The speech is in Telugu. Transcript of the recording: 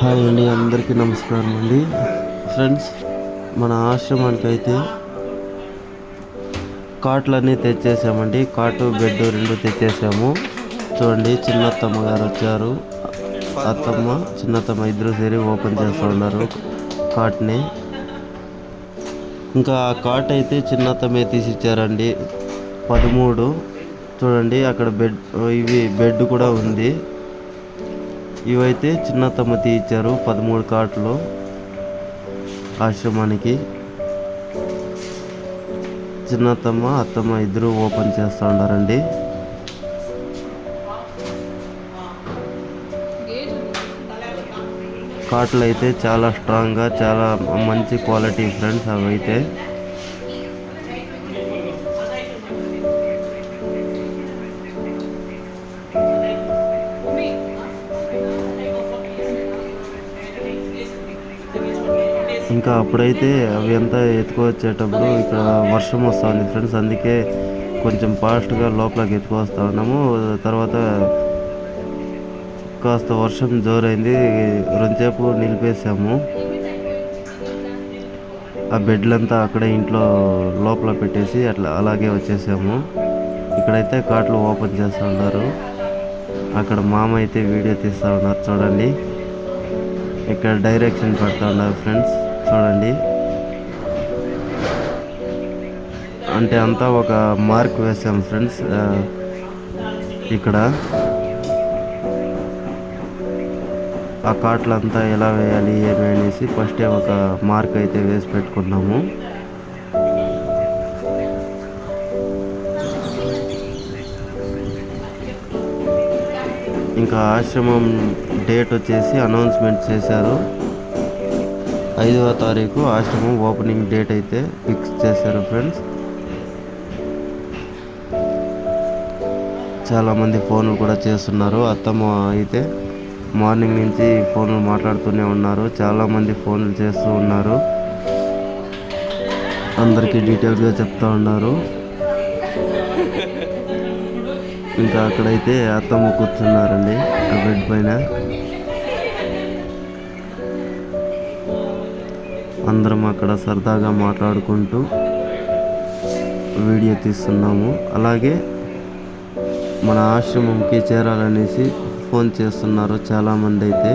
హాయ్ అండి అందరికీ నమస్కారం అండి. ఫ్రెండ్స్ మన ఆశ్రమానికి అయితే కాట్లన్నీ తెచ్చేసామండి. కాటు బెడ్ రెండు తెచ్చేసాము. చూడండి చిన్నత్తమ్మ గారు వచ్చారు. అత్తమ్మ చిన్నత్తమ్మ ఇద్దరు సేరి ఓపెన్ చేస్తూ ఉన్నారు కాట్ని. ఇంకా ఆ కాట్ అయితే చిన్నత్తమ్మే తీసి ఇచ్చారండి పదమూడు. చూడండి అక్కడ బెడ్ ఇవి బెడ్ కూడా ఉంది. ఇవైతే చిన్న తమ్మతి ఇచ్చారు పదమూడు కాట్లు ఆశ్రమానికి. చిన్నతమ్మ అత్తమ్మ ఇద్దరు ఓపెన్ చేస్తూ ఉండారండి కాట్లు అయితే చాలా స్ట్రాంగ్గా చాలా మంచి క్వాలిటీ ఫ్రెండ్స్ అవి ఇంకా అప్పుడైతే అవి అంతా ఎత్తుకొచ్చేటప్పుడు ఇక్కడ వర్షం వస్తుంది ఫ్రెండ్స్. అందుకే కొంచెం ఫాస్ట్గా లోపలికి ఎత్తుకొస్తా ఉన్నాము. తర్వాత కాస్త వర్షం జోరైంది. రెండుసేపు నిలిపేసాము. ఆ బెడ్లంతా అక్కడే ఇంట్లో లోపల పెట్టేసి అట్లా అలాగే వచ్చేసాము. ఇక్కడైతే కాట్లు ఓపెన్ చేస్తూ ఉన్నారు. అక్కడ మామ అయితే వీడియో తీస్తూ ఉన్నారు. చూడండి. ఇక్కడ డైరెక్షన్ పెడతా ఉన్నారు ఫ్రెండ్స్. చూడండి అంటే అంతా ఒక మార్క్ వేసాం ఫ్రెండ్స్ ఇక్కడ. ఆ కాట్లంతా ఎలా వేయాలి ఏమి అనేసి ఫస్టే ఒక మార్క్ అయితే వేసి పెట్టుకున్నాము. ఇంకా ఆశ్రమం డేట్ వచ్చేసి అనౌన్స్మెంట్ చేశారు. ఐదవ తారీఖు ఆశ్రమం ఓపెనింగ్ డేట్ అయితే ఫిక్స్ చేశారు ఫ్రెండ్స్. చాలామంది ఫోన్లు కూడా చేస్తున్నారు. అత్తమ్మ అయితే మార్నింగ్ నుంచి ఫోన్లు మాట్లాడుతూనే ఉన్నారు. చాలామంది ఫోన్లు చేస్తూ ఉన్నారు. అందరికీ డీటెయిల్గా చెప్తా ఉన్నారు. ఇంకా అక్కడైతే అత్తమ్మ కూర్చున్నారండి ఆ బెడ్ పైన. అందరం అక్కడ సరదాగా మాట్లాడుకుంటూ వీడియో తీస్తున్నాము. అలాగే మన ఆశ్రమంకి చేరాలనేసి ఫోన్ చేస్తున్నారు చాలామంది అయితే